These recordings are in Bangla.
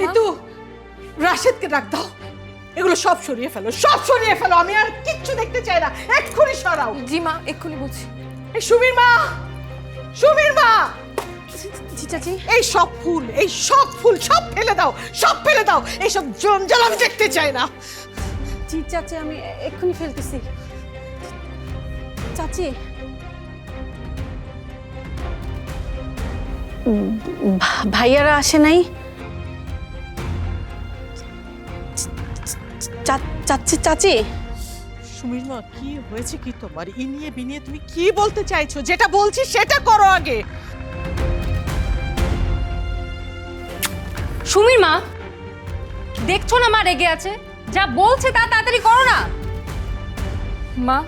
নিতু রাশেদকে ডাক দাও। এগুলো সব সরিয়ে ফেলো সব সরিয়ে ফেলো। আমি আর কিচ্ছু দেখতে চাই না। এক্ষুনি সরাও। জি মা এক্ষুনি বলছি। এই সুমির মা! সুমির মা! জি চাচি। এই সব ফুল এই সব ফুল সব ফেলে দাও সব ফেলে দাও। এইসব জঞ্জাল আমি দেখতে চাই না। জি চাচি আমি এক্ষুনি ফেলতেছি। চাচি। ভাইয়ারা আসে নাই? চাচি চাচি সুমির মা কি হয়েছে কি তোমার ই নিয়ে বিনিয়ে তুমি কি বলতে চাইছো যেটা বলছি সেটা করো আগে সুমির মা দেখছ না মা রেগে আছে যা বলছে তা তাড়াতাড়ি করো না মা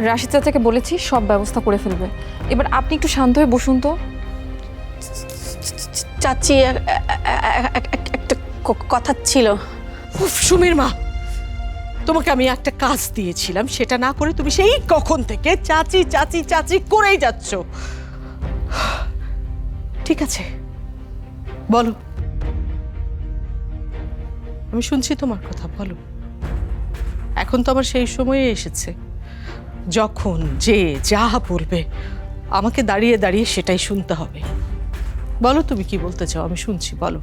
রাশিদ চাচাকে বলেছি সব ব্যবস্থা করে ফেলবে এবার আপনি একটু শান্ত হয়ে বসুন তো চাচি একটা কথা ছিল উফ, সুমির মা, তোমাকে আমি একটা কাজ দিয়েছিলাম, সেটা না করে তুমি সেই কখন থেকে চাচি চাচি চাচি করেই যাচ্ছ। ঠিক আছে, বলো। আমি শুনছি তোমার কথা, বলো। এখন তো আমার সেই সময়ে এসেছে, যখন যে যা বলবে, আমাকে দাঁড়িয়ে দাঁড়িয়ে সেটাই শুনতে হবে। বলো তুমি কি বলতে চাও, আমি শুনছি, বলো।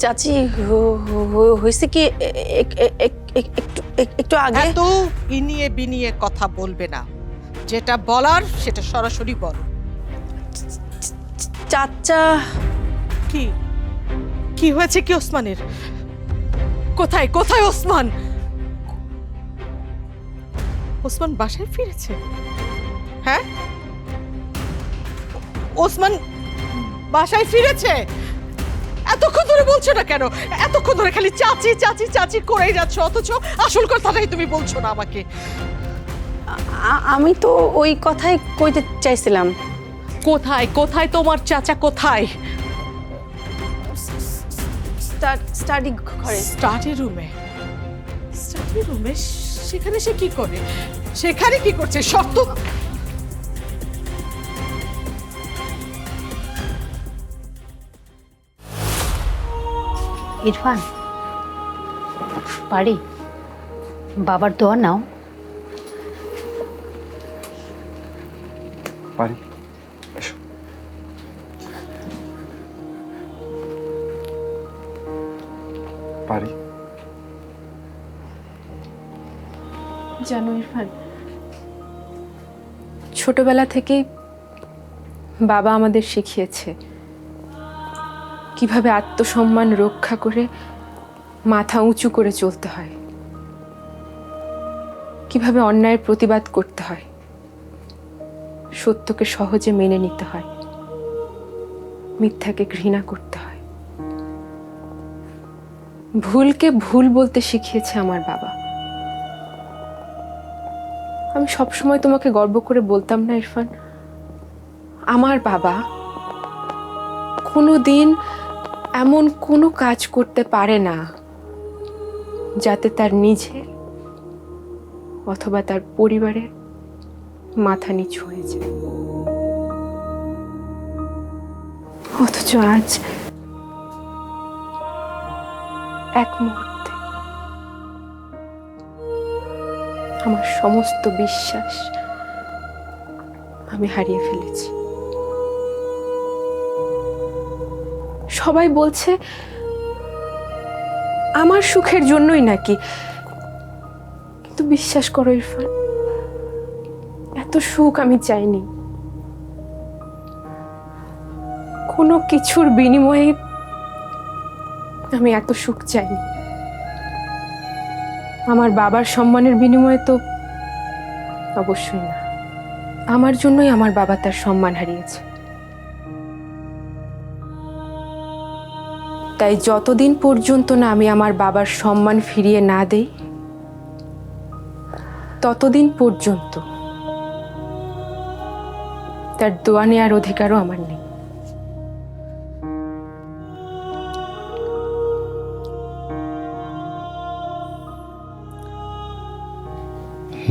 চাচি হয়েছে কি? একটু আগে। এত ইনিয়ে বিনিয়ে কথা বলবে না। যেটা বলার সেটা সরাসরি বলো। চাচা। কি? কি হয়েছে কি ওসমানের? কোথায় কোথায় ওসমান? ওসমান বাসায় ফিরেছে? হ্যাঁ? ওসমান বাসায় ফিরেছে? এতক্ষণ বলছো না কেন? এতক্ষণ ধরে খালি চাচি চাচি চাচি করেই যাচ্ছ অথচ আসল কথাটাই তুমি বলছো না আমাকে। আমি তো ওই কথাই কইতে চাইছিলাম। কোথায় কোথায় তোমার চাচা কোথায়? স্টাডি ঘরে। স্টাডি রুমে? স্টাডি রুমে? সেখানে সে কি করে? সেখানে কি করছে? শর্ত ইরফান পারি? বাবার দোয়া নাও। পারি। পারি। জানো ইরফান ছোটবেলা থেকেই বাবা আমাদের শিখিয়েছে কীভাবে আত্মসম্মান রক্ষা করে মাথা উঁচু করে চলতে হয়? কীভাবে অন্যায়ের প্রতিবাদ করতে হয়? সত্যকে সহজে মেনে নিতে হয়। মিথ্যাকে ঘৃণা করতে হয়। ভুলকে ভুল বলতে শিখিয়েছে আমার বাবা। আমি সবসময় তোমাকে গর্ব করে বলতাম না, ইরফান। আমার বাবা কোনো দিন এমন কোনো কাজ করতে পারে না যাতে তার নিজের অথবা তার পরিবারের মাথা নিচু হয়ে যায়। অথচ আজ এক মুহূর্তে আমার সমস্ত বিশ্বাস আমি হারিয়ে ফেলেছি। সবাই বলছে, আমার সুখের জন্যই নাকি। কিন্তু বিশ্বাস করো ইরফান, এত সুখ আমি চাইনি। কোনো কিছুর বিনিময়ে আমি এত সুখ চাইনি। আমার বাবার সম্মানের বিনিময়ে তো অবশ্যই না। আমার জন্যই আমার বাবা তার সম্মান হারিয়েছে। তাই যতদিন পর্যন্ত না আমি আমার বাবার সম্মান ফিরিয়ে না দেই, ততদিন পর্যন্ত তার দোয়া নেওয়ার অধিকারও আমার নেই।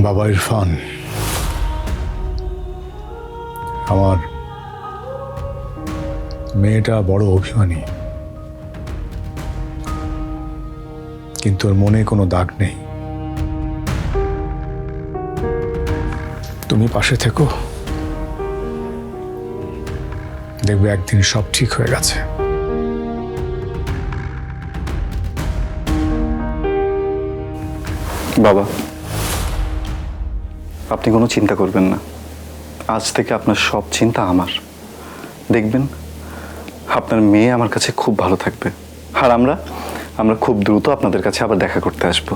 বাবা ইরফান, আমার মেয়েটা বড় অভিমানী। কিন্তু ওর মনে কোনো দাগ নেই। তুমি পাশে থেকো। দেখবে একদিন সব ঠিক হয়ে গেছে। বাবা, আপনি কোনো চিন্তা করবেন না। আজ থেকে আপনার সব চিন্তা আমার। দেখবেন, আপনার মেয়ে আমার কাছে খুব ভালো থাকবে। আর আমরা আমরা খুব দ্রুত আপনাদের কাছে আবার দেখা করতে আসব।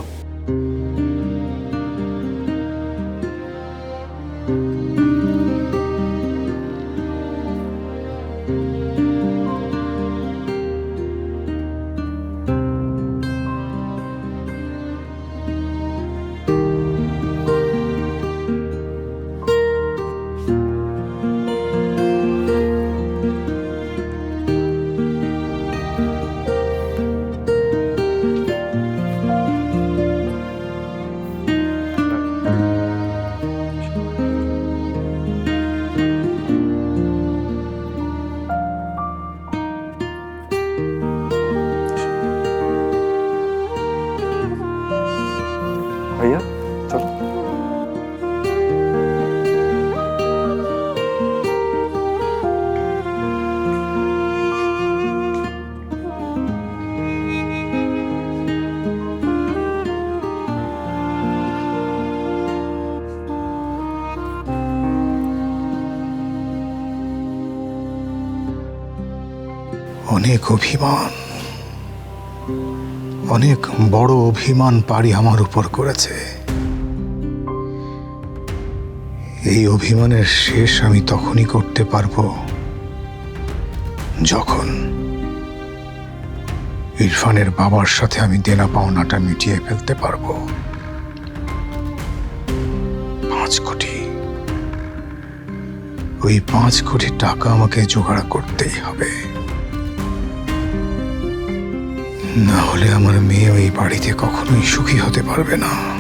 অনেক অভিমান। অনেক বড় অভিমান পারি আমার উপর করেছে। এই অভিমানের শেষ আমি তখনই করতে পারব যখন ইরফানের বাবার সাথে আমি দেনা পাওনাটা মিটিয়ে ফেলতে পারব। পাঁচ কোটি। ওই পাঁচ কোটি টাকা আমাকে জোগাড় করতেই হবে। না হলে আমার মেয়ে ওই বাড়িতে কখনোই সুখী হতে পারবে না।